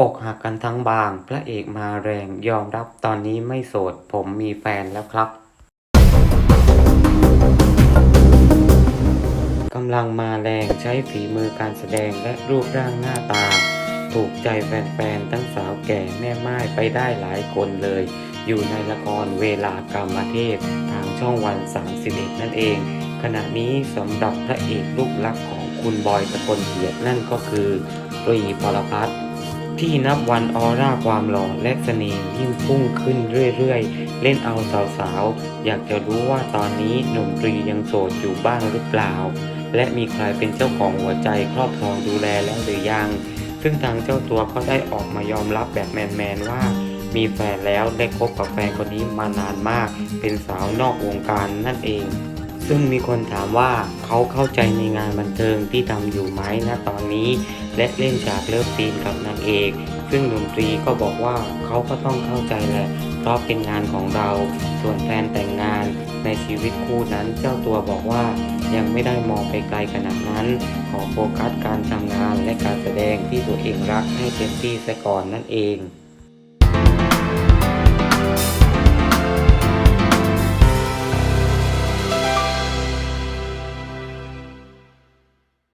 อกหักกันทั้งบาง พระเอกมาแรงยอมรับตอนนี้ไม่โสด ผมมีแฟนแล้วครับกำลังมาแรงใช้ฝีมือการแสดงและรูปร่างหน้าตา ถูกใจแฟนๆ ทั้งสาวแก่แม่ไม้ไปได้หลายคนเลย อยู่ในละครเวลากรรมเทพทางช่องวัน 31 นั่นเอง ขณะนี้สำหรับพระเอกลูกรักของคุณบอยตะกลเกียรตินั่นก็คือตรีพลพัฒน์ ที่นับวันออร่าความหล่อและเสน่ห์ยิ่งพุ่งขึ้นเรื่อยๆ เล่นเอาสาวๆ อยากจะรู้ว่าตอนนี้หนุ่มตรียังโสดอยู่บ้างหรือเปล่า และมีใครเป็นเจ้าของหัวใจครอบครองดูแลแล้วหรือยัง ซึ่งทางเจ้าตัวก็ได้ออกมายอมรับแบบแมนๆว่ามีแฟนแล้วได้คบกับแฟนคนนี้มานานมาก เป็นสาวนอกวงการนั่นเอง ซึ่งมีคนถามว่าเขาเข้าใจในงานบันเทิงที่ทำอยู่ไหมนะตอนนี้ และเล่นจากเลิฟซีนกับนางเอก ซึ่งหนุ่มตรีก็บอกว่าเขาก็ต้องเข้าใจแหละเพราะเป็นงานของเรา ส่วนแฟนแต่งงานในชีวิตคู่นั้นเจ้าตัวบอกว่ายังไม่ได้มองไปไกลขนาดนั้น ขอโฟกัสการทำงานและการแสดงที่ตัวเองรักให้เต็มที่ซะก่อนนั่นเอง